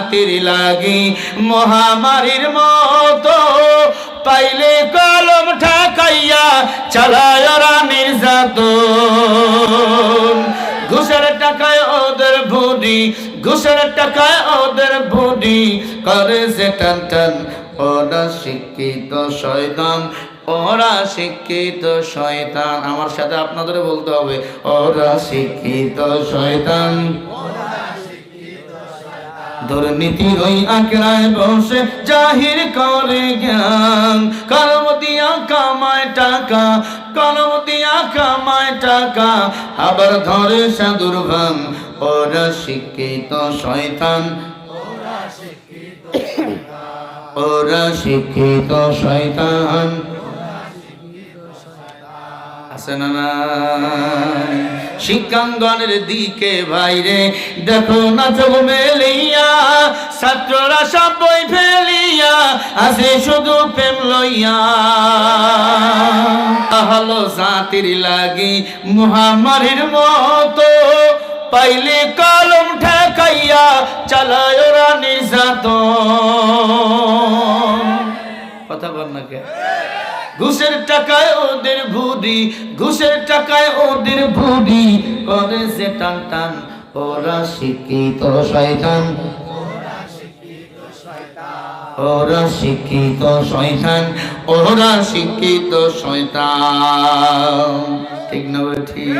জাতির লাগি মহামারীর মতো। পাইলে কলম ঠাকাইয়া চালায় ওরা নির্যাতন। ঘুষের টাকায় ওদের ভুডি, ঘুষের টাকায় ওদের ভুডি। করে যে টান টান, ওরা শিক্ষিত শয়তান, ওরা শিক্ষিত শয়তান। আমার সাথে আপনাদের বলতে হবে, ওরা শিক্ষিত শয়তান। দুর্নীতির ওই আঁকড়ায় বসে জাহির করে জ্ঞান। কলম দিয়া কামায় টাকা, কলম দিয়া কামায় টাকা। আবার ধরে সাধুর ভান, ওরা শিক্ষিত শয়তান। ওরা শিক্ষিত শয়তান। আছে না? শিক্ষাঙ্গনের দিকে বাইরে দেখো না চোখ মেলিয়া, ছাত্ররা সব বই ফেলিয়া, আছে শুধু প্রেম লইয়া। হলো জাতির লাগি মহামারীর মতো, পাইলে কলম ঠেকাইয়া চালায় ওরা নির্যাতন। কথা বল না ঘুষের টাকায় ওদের ভুডি, ঘুষের টাকায় ওদের ভুডি। করে যে টান টান ওরা শিক্ষিত শয়তান। ওরা শিক্ষিত শয়তান, ওরা শিক্ষিত শয়তান। ঠিক না ঠিক?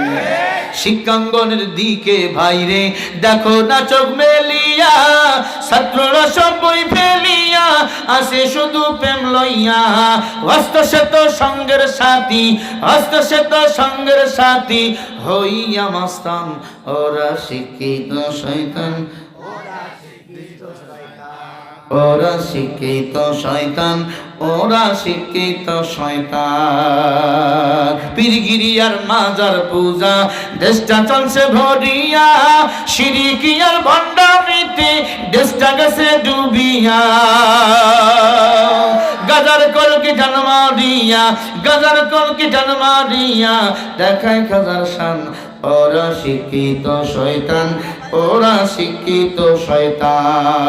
শিক্ষাঙ্গনের দিকে ভাইরে, দেখো না চোখ মেলিয়া, ছাত্ররা সব বই ফেলিয়া, আসে শুধু প্রেম লইয়া। হস্ত শ্বেত সঙ্গের সাথী হস্ত শ্বেত সঙ্গের সাথী, হইয়া মাস্তান, ওরা শিক্ষিত শয়তান ওরা শিক্ষিত শয়তান, ওরা শিক্ষিত শয়তান। পীরগিরিয়ার মাজার পূজা, দেশটা চলছে ভরিয়া সিরিকিয়ার ভণ্ডামিতে দেশটা গেছে ডুবিয়া। গাজার কলকি জন্মারিয়া গাজার কলকি জন্মারিয়া দেখায় খাজার শান। ওরা শিক্ষিত শয়তান, ওরা শিক্ষিত শয়তান।